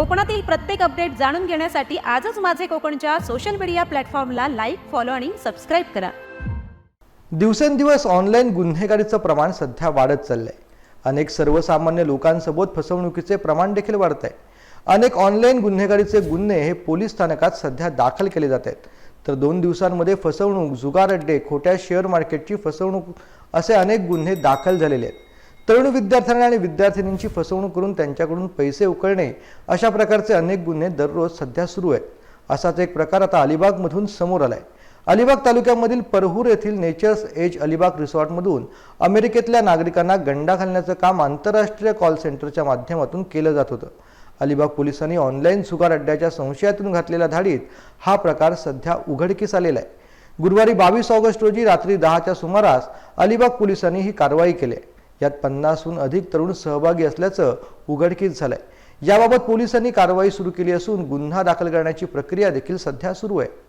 कोकणातील प्रत्येक अपडेट जाणून घेण्यासाठी आजच माझे कोकणच्या सोशल मीडिया प्लॅटफॉर्मला लाईक फॉलो आणि सबस्क्राईब करा. दिवसेंदिवस ऑनलाईन गुन्हेगारीचं प्रमाण सध्या वाढत चाललंय. अनेक सर्वसामान्य लोकांसोबत फसवणुकीचे प्रमाण देखील वाढत आहे अनेक ऑनलाईन गुन्हेगारीचे गुन्हे हे पोलीस स्थानकात सध्या दाखल केले जात आहेत. तर दोन दिवसांमध्ये फसवणूक जुगार अड्डे खोट्या शेअर मार्केटची फसवणूक असे अनेक गुन्हे दाखल झालेले आहेत. तरुण विद्यार्थ्यांना आणि विद्यार्थिनींची फसवणूक करून त्यांच्याकडून पैसे उकळणे अशा प्रकारचे अनेक गुन्हे दररोज सध्या सुरू आहेत. असाच एक प्रकार आता अलिबागमधून समोर आलाय. अलिबाग तालुक्यामधील परहूर येथील नेचर्स एज अलिबाग रिसॉर्टमधून अमेरिकेतल्या नागरिकांना गंडा घालण्याचं काम आंतरराष्ट्रीय कॉल सेंटरच्या माध्यमातून केलं जात होतं. अलिबाग पोलिसांनी ऑनलाईन सुगार अड्ड्याच्या संशयातून घातलेल्या धाडीत हा प्रकार सध्या उघडकीस आलेला आहे. गुरुवारी बावीस ऑगस्ट रोजी रात्री दहाच्या सुमारास अलिबाग पोलिसांनी ही कारवाई केली आहे. यात पन्नासहून अधिक तरुण सहभागी असल्याचं उघडकीस झालंय याबाबत पोलिसांनी कारवाई सुरू केली असून गुन्हा दाखल करण्याची प्रक्रिया देखील सध्या सुरू आहे